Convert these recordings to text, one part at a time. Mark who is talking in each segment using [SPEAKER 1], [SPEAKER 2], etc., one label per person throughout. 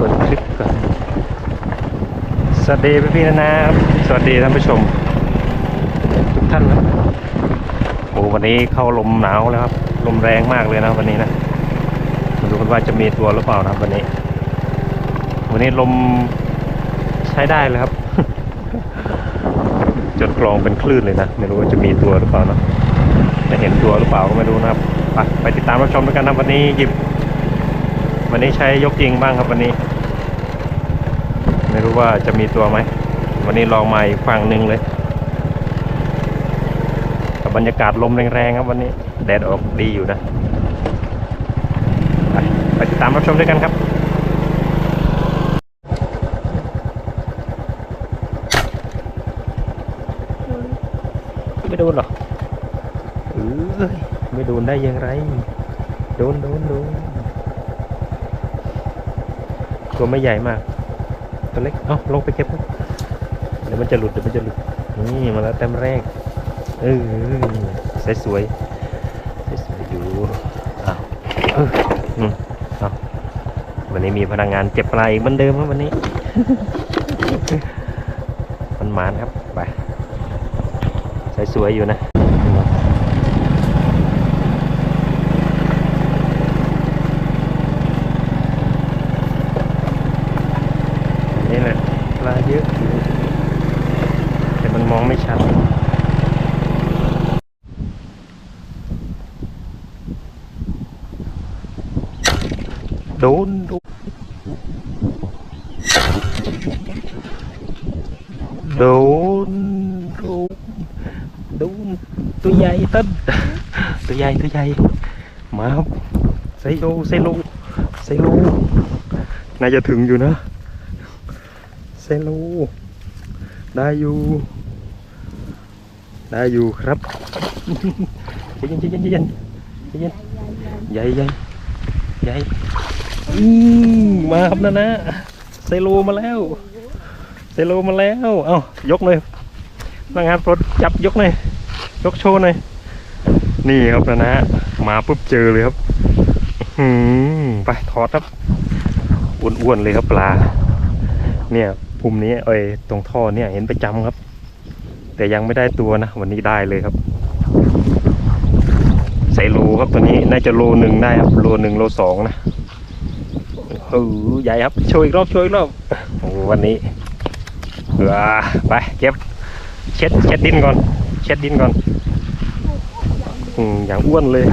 [SPEAKER 1] ปิดคลิปก่อนสวัสดีพี่ๆนะนะครับสวัสดีท่านผู้ชม ทุกท่านนะโอ้วันนี้เข้าลมหนาวแล้วครับ ลมแรงมากเลยนะวันนี้นะมาดูกันว่าจะมีตัวหรือเปล่านะวันนี้ วันนี้ลมใช้ได้เลยครับ จดกรองเป็นคลื่นเลยนะ ไม่รู้ว่าจะมีตัวหรือเปล่านะจะเห็นตัวหรือเปล่าก็ไม่รู้นะครับ ไปไปติดตามรับชมด้วยกันนะวันนี้หยิบ วันนี้ใช้ยกยิงบ้างครับวันนี้ ไม่รู้ว่าจะมีตัวไหม วันนี้ลองมาอีกฝั่งหนึ่งเลยกับบรรยากาศลมแรงๆครับวันนี้ แดดออกดีอยู่นะไปไปติดตามรับชมด้วยกันครับไม่โดนหรอเอ้ยไม่โดนได้ยังไง โดนโดนโดน ตัวไม่ใหญ่มาก ตัวเล็ก เอาลงไปเก็บนเดี๋ยวมันจะหลุดเดี๋ยวมันจะหลุด นี่มาแล้วแต้มแรก เออสวยสวยสวยอยู่อ้าวเอออืมเอาวันนี้มีพนักงานเจ็บปลาอีกเหมือนเดิมครับวันนี้ มันหมานครับ ไปสวยอยู่นะ นี่แหละปลาเยอะอยู่แต่มันมองไม่ชัด โดนโดนโดนโดนโดนตัวใหญ่ต้น ตัว ใหญ่มาครับไซโลไซโลไซโลน่าจะถึงอยู่นะเซโลได้อยู่ ได้อยู่ครับใจเย็นเย็นเย็นเย็นใหญ่ใหญ่ใหญ่มาครับนะนะเซโลมาแล้วเซโลมาแล้ว เอ้ายกเลยนักงานปลดจับยกหน่อยยกโชว์หน่อย นี่ครับนะนะมาปุ๊บเจอเลยครับอื้อหือไปถอดครับอ้วนๆเลยครับปลา เนี่ยภูมินี้เอ้ยตรงท่อเนี่ยเห็นประจำครับ แต่ยังไม่ได้ตัวนะวันนี้ได้เลยครับใส่โลครับตัวนี้น่าจะโลหนึ่งได้ครับโลหนึ่งโลสองนะโอ้โหใหญ่ครับโชว์อีกรอบโชว์อีกรอบโอ้วันนี้เออไปเก็บเช็ดเช็ดดินก่อน เช็ดดินก่อน อย่างอ้วนเลย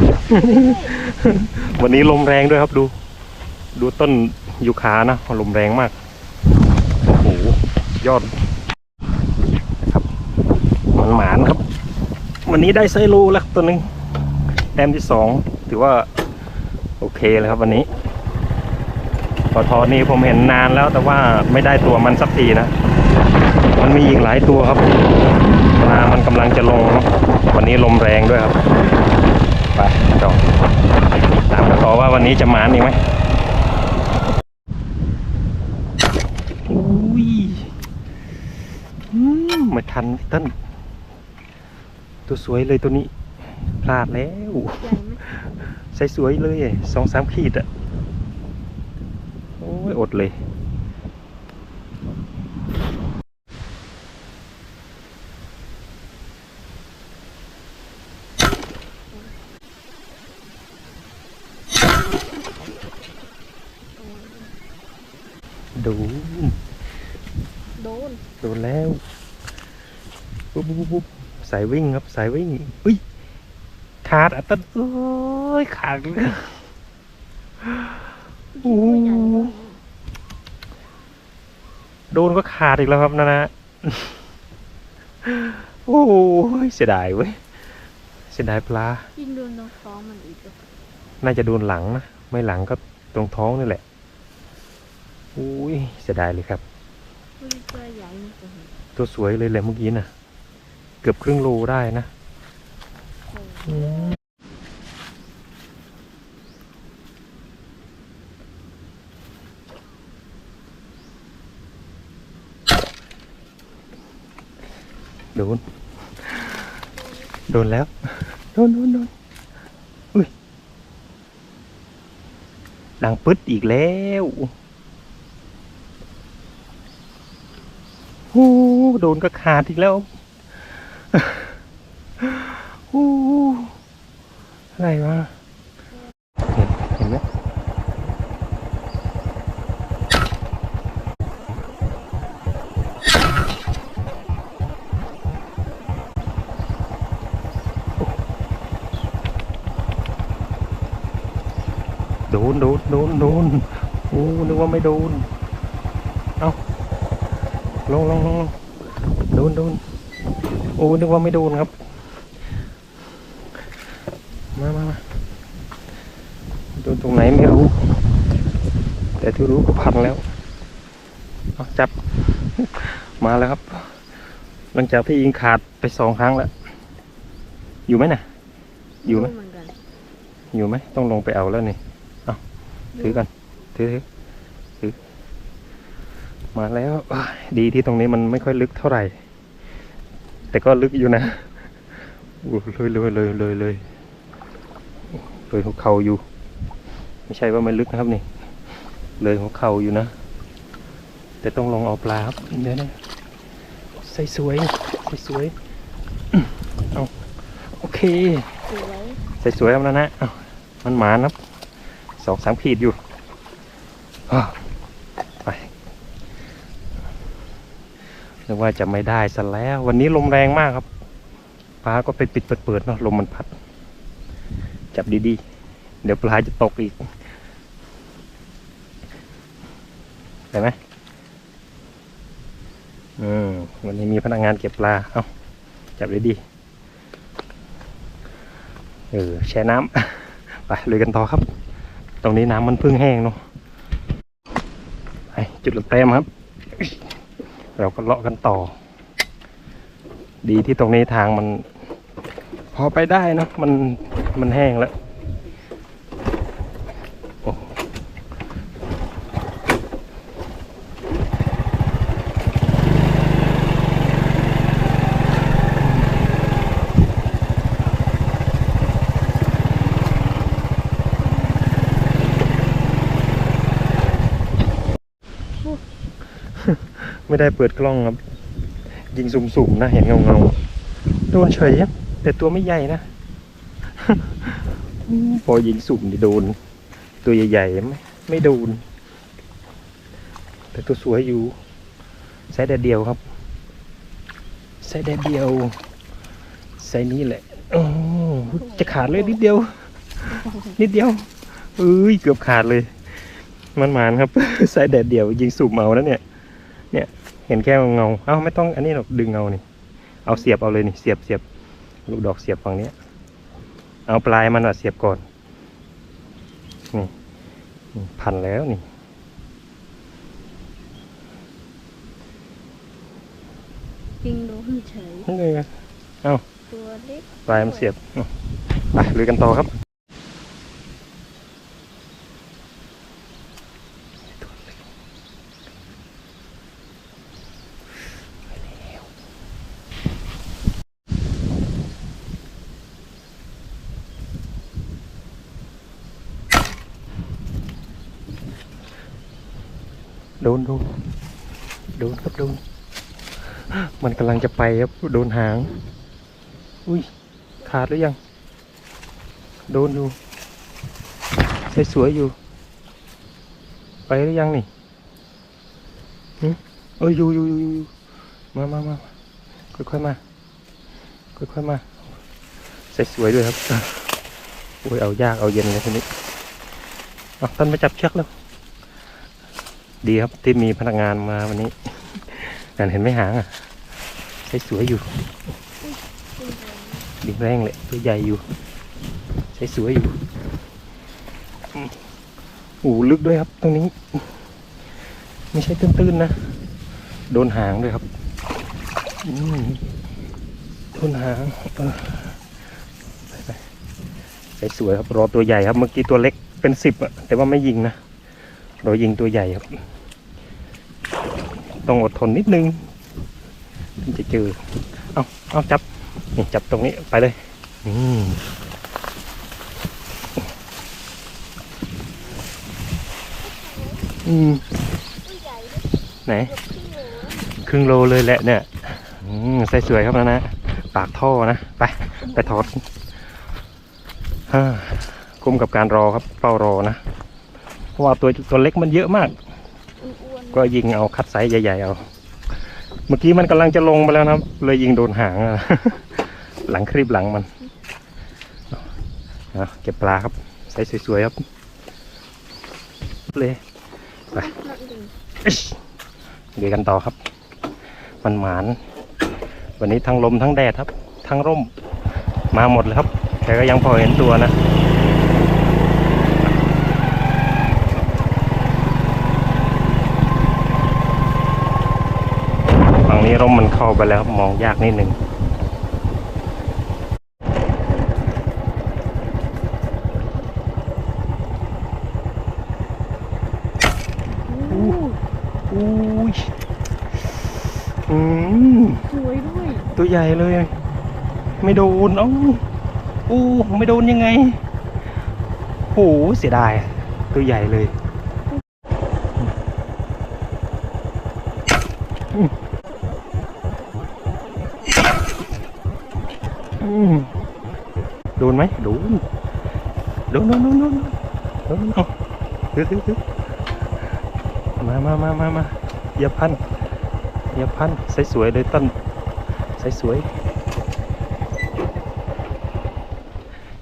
[SPEAKER 1] วันนี้ลมแรงด้วยครับดู ดูต้นยูคานะลมแรงมากโอ้โหยอดนะครับมันหมานครับ วันนี้ได้ไซรูแล้วตัวหนึ่งแต้มที่สองถือว่า โอเคเลยครับวันนี้ปอทอนี้ผมเห็นนานแล้วแต่ว่าไม่ได้ตัวมันสักทีนะมันมีอีกหลายตัวครับปลามันกำลังจะลง วันนี้ลมแรงด้วยครับ ไปต่อตามกันต่อว่าวันนี้จะหมานอีกไหมอุ้ยอืมไม่ทันพี่ต้นตัวสวยเลยตัวนี้ พลาดแล้ว
[SPEAKER 2] ใหญ่ไหม
[SPEAKER 1] ใส่สวยเลยสองสามขีดอะโอ้ย อดเลย ดู
[SPEAKER 2] โดน
[SPEAKER 1] โดนแล้วปุ๊บปุ๊บปุ๊บปุ๊บสายวิ่งครับสายวิ่งอุ้ยขาดอะต้นเอ้ยขาดเลยโอ้
[SPEAKER 2] ตัวใหญ่
[SPEAKER 1] โหโดนก็ขาดอีกแล้วครับนะนะโอ้ยเสียดายเว้ยเสียดายปลา
[SPEAKER 2] ยิ่งโดนน้องท้องมันอีกอะ
[SPEAKER 1] น่าจะโดนหลังนะไม่หลังก็ตรงท้องนี่แหละ อุ้ยเสียดายเลยครับ
[SPEAKER 2] อุ้ยตัวใหญ่นี่ตัวเห็น
[SPEAKER 1] ตัวสวยเลยแหละเมื่อกี้น่ะ เกือบครึ่งโลได้นะ
[SPEAKER 2] โอ้โห
[SPEAKER 1] โดน โดนแล้ว โดนโดนโดนอุ้ย ดังปึ๊ดอีกแล้ว โดนก็ขาดอีกแล้วโอ้อะไรวะเห็นไหมโดนโดนโดนโดนโอ้นึกว่าไม่โดน เอาลงลงลงลง นโดนโอ้นึกว่าไม่โดนครับ มามามาโดนตรงไหนไม่รู้ แต่ที่รู้ก็พันแล้วจับ มาแล้วครับ หลังจากที่ยิงขาดไปสองครั้งแล้ว อยู่ไหมน่ะ อยู่ไหม
[SPEAKER 2] อ
[SPEAKER 1] ยู่ไหมต้องลงไปเอาแล้วนี่เอาถือกันถือถือถอมาแล้ว ดีที่ตรงนี้มันไม่ค่อยลึกเท่าไหร่ แต่ก็ลึกอยู่นะโอ้เลยเลยเลยเลยเลยเลยหัวเข่าอยู่ ไม่ใช่ว่าไม่ลึกนะครับนี่ เลยหัวเข่าอยู่นะ แต่ต้องลองเอาปลาครับเดี๋ยวนะใส่สวยใส่สวยเอาโอเค
[SPEAKER 2] สวย
[SPEAKER 1] ใส่สวยครับนะนะเอามันหมานะครับสองสามขีดอยู่อ้าวไป นึกว่าจะไม่ได้ซะแล้ว วันนี้ลมแรงมากครับปลาก็ไปปิดเปิดๆเนาะลมมันพัด จับดีๆ เดี๋ยวปลาจะตกอีกเห็นไหมอืมวันนี้มีพนักงานเก็บปลา เอาจับดีๆเออแช่น้ำไปลุยกันต่อครับ ตรงนี้น้ำมันเพิ่งแห้งเนาะไปจุดละแต้มครับ เราก็เลาะกันต่อ ดีที่ตรงนี้ทางมัน พอไปได้นะมันมันแห้งแล้ว ไม่ได้เปิดกล้องครับ ยิงสุ่มๆนะ เห็นเงาๆโดนเฉยครับแต่ตัวไม่ใหญ่นะพอยิงสุ่มนี่โดน ตัวใหญ่ๆไม่ไม่โดน แต่ตัวสวยอยู่ใส่แดดเดียวครับใส่แดดเดียวใส่นี้แหละจะขาดเลยนิดเดียว นิดเดียวเอ้ยเกือบขาดเลยมันหมานครับใส่แดดเดียว ยิงสุ่มเอาแล้วเนี่ย เนี่ย เห็นแค่เงาๆเอ้าไม่ต้องอันนี้หรอกดึงเงานี่ เอาเสียบเอาเลยนี่เสียบเสียบลูกดอกเสียบฝั่งเนี้ยเอาปลายมันอะเสียบก่อน นี่นี่พันแล้วนี่
[SPEAKER 2] จริงโดนเฉย
[SPEAKER 1] นี่เลย
[SPEAKER 2] ตัวเล็ก
[SPEAKER 1] ปลายมันเสียบอะไปลุยกันต่อครับ โดนโดนโดนครับโดนมันกำลังจะไปครับโดนหาง อุ้ยขาดหรือยัง โดนอยู่ใส่สวยอยู่ ไปหรือยังนี่หึเอ้ยอยู่อยู่อยู่อยู่มามามาค่อยๆมาค่อยๆมาใส่สวยด้วยครับโอ้ยเอายากเอาเย็นเลยทีนี้เอาท่านมาจับเชือกแล้ว ดีครับที่มีพนักงานมาวันนี้นั่นเห็นไหมหางอะใส่สวยอยู่
[SPEAKER 2] จริงเลย
[SPEAKER 1] ดิงแรงเลยตัวใหญ่อยู่ใช้สวยอยู่อืมโอ้โหลึกด้วยครับ ตรงนี้ ไม่ใช่ตื้นๆนะ โดนหางด้วยครับอืโดนหางใช้สวยครับรอตัวใหญ่ครับ เมื่อกี้ตัวเล็กเป็นสิบอะแต่ว่าไม่ยิงนะ เรายิงตัวใหญ่ครับ ต้องอดทนนิดนึงถึงจะเจอ เอาเอาจับนี่จับตรงนี้ไปเลยอืมไหน
[SPEAKER 2] ครึ่งโล
[SPEAKER 1] เลยแหละเนี่ยอืมใส่สวยครับนะนะ ปากท่อนะ ไป ไปถอดฮ่าคุ้มกับการรอครับเฝ้ารอนะ ราะว่าตัวตัวเล็กมันเยอะมาก
[SPEAKER 2] อ้วน
[SPEAKER 1] ก็ยิงเอาคัดไซส์ใหญ่ๆเอา เมื่อกี้มันกำลังจะลงไปแล้วนะครับเลยยิงโดนหางอะหลังคลิปหลังมันเอาเก็บปลาครับไซส์สวยๆครับเลยไป
[SPEAKER 2] ๆนักดี
[SPEAKER 1] อิ๊ชเดี๋ยวกันต่อครับ มันหมาน วันนี้ทั้งลมทั้งแดดครับ ทั้งร่มมาหมดเลยครับ แต่ก็ยังพอเห็นตัวนะ นี้ร่มมันเข้าไปแล้วครับมองยากนิดหนึ่ง
[SPEAKER 2] อู้
[SPEAKER 1] อุ้ยอืม
[SPEAKER 2] สวยด้วย
[SPEAKER 1] ตัวใหญ่เลย ไม่โดนเอ้าอู้ไม่โดนยังไงโหเสียดายอะตัวใหญ่เลยอืมโดน ไหมโดนโดนโดนโดนโดนโดนเอาถือถือถือมามามามามาอย่าพันอย่าพันใส่สวยเลยต้นใส่สวย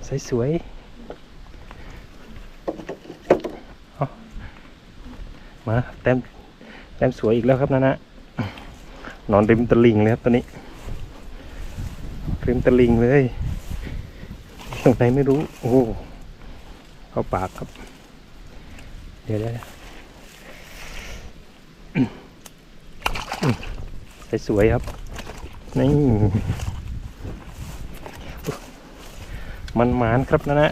[SPEAKER 1] ใส่สวยเอามาแต้มแต้มสวยอีกแล้วครับนะนะนอนริมตะลิงเลยครับตอนนี้ริมตะลิงเลย ตรงไหนไม่รู้ โอ้เข้าปากครับ เดี๋ยวเดี๋ยวเดี๋ยวอืมอืมสวยๆครับ นี่ มันหมานครับนะนะ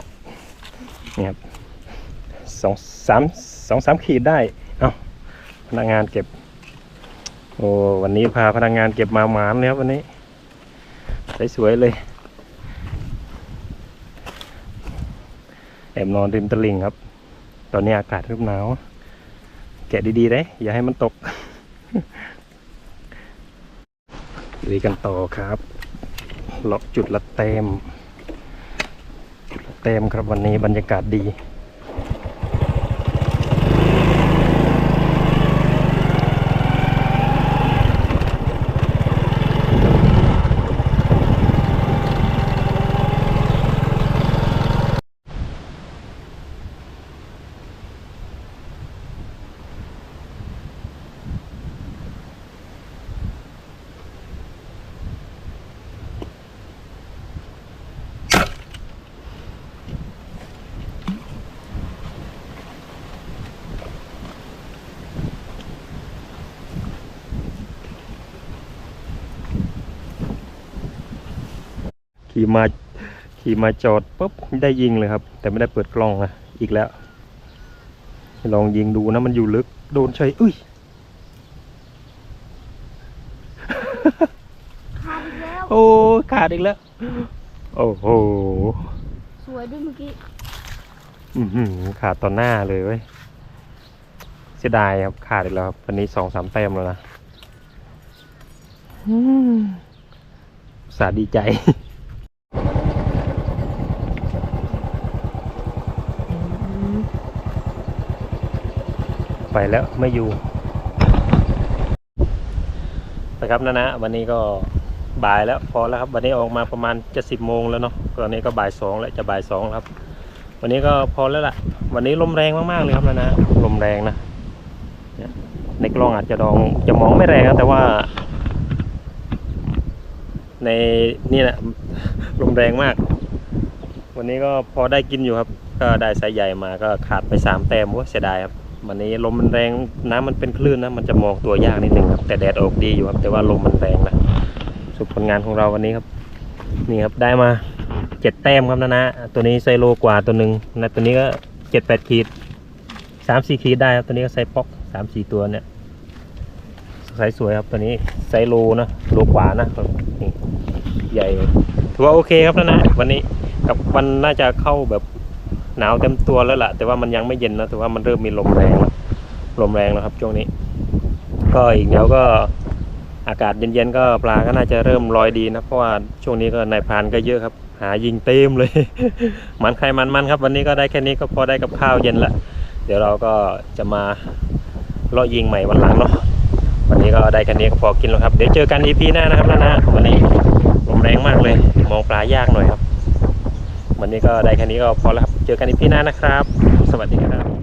[SPEAKER 1] เนี่ยครับสองสามสองสามขีดได้ เอาพนักงานเก็บ โอ้ วันนี้พาพนักงานเก็บมาหมานเลยครับวันนี้ สวยๆเลย แอบนอนริมตลิ่งครับ ตอนนี้อากาศเริ่มหนาว แกะดีๆเลยอย่าให้มันตกดีกันต่อครับเลาะจุดละเต็มจุดละเต็มครับวันนี้บรรยากาศดี ขี่มาขี่มาจอดปุ๊บได้ยิงเลยครับ แต่ไม่ได้เปิดกล้องนะอีกแล้ว ลองยิงดูนะมันอยู่ลึก โดนใช่อุ้ย
[SPEAKER 2] ขาดอีกแล้ว
[SPEAKER 1] โอ้ขาดอีกแล้ว โอ้โห
[SPEAKER 2] สวยด้วยเมื่อกี้
[SPEAKER 1] อื้อหือขาดต่อหน้าเลยเว้ยเสียดายครับขาดอีกแล้วครับวันนี้สองสามแต้มแล้วนะอืมอุตสาห์ดีใจ ไปแล้วไม่อยู่นะครับนะนะวันนี้ก็บ่ายแล้วพอแล้วครับ วันนี้ออกมาประมาณจะสิบโมงแล้วเนาะตอนนี้ก็บ่ายสองแล้วจะบ่ายสองครับ วันนี้ก็พอแล้วล่ะ วันนี้ลมแรงมากๆเลยครับนะนะลมแรงนะในกล้องอาจจะดองจะมองไม่แรงนะแต่ว่า ในนี่แหละลมแรงมาก วันนี้ก็พอได้กินอยู่ครับ ก็ได้สายใหญ่มาก็ขาดไปสามแต้มว่าเสียดายครับ วันนี้ลมมันแรงน้ำมันเป็นคลื่นนะมันจะมองตัวยากนิดนึงครับแต่แดดออกดีอยู่ครับ แต่ว่าลมมันแรงนะสุดผลงานของเราวันนี้ครับ นี่ครับได้มาเจ็ดแต้มครับนะนะตัวนี้ไซโลกว่าตัวหนึ่งนะตัวนี้ก็เจ็ดแปดขีดสามสี่ขีดได้ครับตัวนี้ก็ไซป๊อกสามสี่ตัวเนี่ยไซส์สวยครับตัวนี้ไซโลนะโลกว่านะนี่ใหญ่ถือว่าโอเคครับนะนะวันนี้กับวันน่าจะเข้าแบบ หนาวเต็มตัวแล้วล่ะ แต่ว่ามันยังไม่เย็นนะแต่ว่ามันเริ่มมีลมแรงแล้วลมแรงแล้วครับช่วงนี้ ก็อีกเดี๋ยวก็อากาศเย็นๆก็ปลาก็น่าจะเริ่มลอยดีนะเพราะว่าช่วงนี้ก็นายพรานก็เยอะครับ หายิงเต็มเลย มันใครมันมันครับ วันนี้ก็ได้แค่นี้ก็พอได้กับข้าวเย็นละเดี๋ยวเราก็จะมาเลาะยิงใหม่วันหลังเนาะวันนี้ก็ได้แค่นี้ก็พอกินแล้วครับ เดี๋ยวเจอกันอีพีหน้านะครับนะนะวันนี้ลมแรงมากเลย มองปลายากหน่อยครับ วันนี้ก็ได้แค่นี้ก็พอแล้วครับ เจอกันอีพีหน้านะครับ สวัสดีครับ